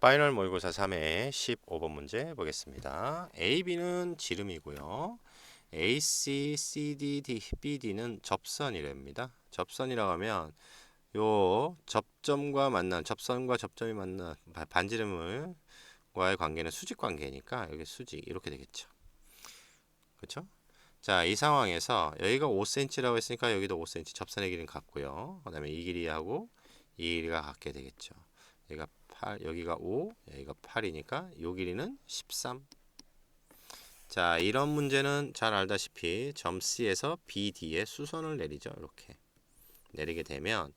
파이널 모의고사 3회 15번 문제 보겠습니다. A, B는 지름이고요. AC, CD, D, BD는 접선이랍니다. 접선이라고 하면 요 접점과 만난 접선과 접점이 만난 바- 반지름을 과의 관계는 수직 관계니까 여기 수직 이렇게 되겠죠. 그렇죠? 자, 이 상황에서 여기가 5cm라고 했으니까 여기도 5cm 접선의 길이는 같고요. 그다음에 이 길이하고 이 길이가 같게 되겠죠. 여기가 8, 여기가 5, 여기가 8이니까 요 길이는 13. 자, 이런 문제는 잘 알다시피 점 C에서 BD에 수선을 내리죠. 이렇게. 내리게 되면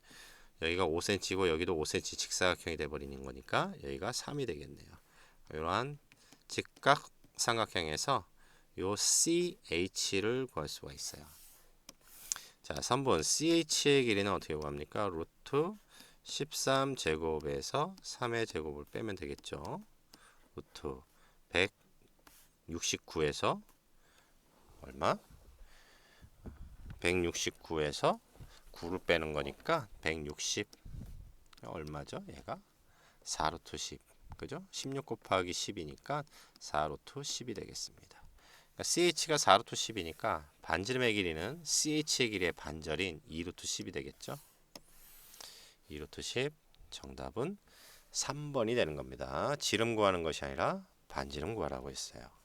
여기가 5cm고 여기도 5cm 직사각형이 돼 버리는 거니까 여기가 3이 되겠네요. 이러한 직각 삼각형에서 요 CH를 구할 수가 있어요. 자, 3번 CH의 길이는 어떻게 구합니까? 루트 13 제곱에서 3의 제곱을 빼면 되겠죠. 루트 169에서 얼마? 169에서 9를 빼는 거니까 160 얼마죠? 얘가 4루트 10 그죠? 16 곱하기 10이니까 4루트 10이 되겠습니다. 그러니까 CH가 4루트 10이니까 반지름의 길이는 CH의 길이의 반절인 2루트 10이 되겠죠? 2 루트 10 정답은 3번이 되는 겁니다. 지름 구하는 것이 아니라 반지름 구하라고 했어요.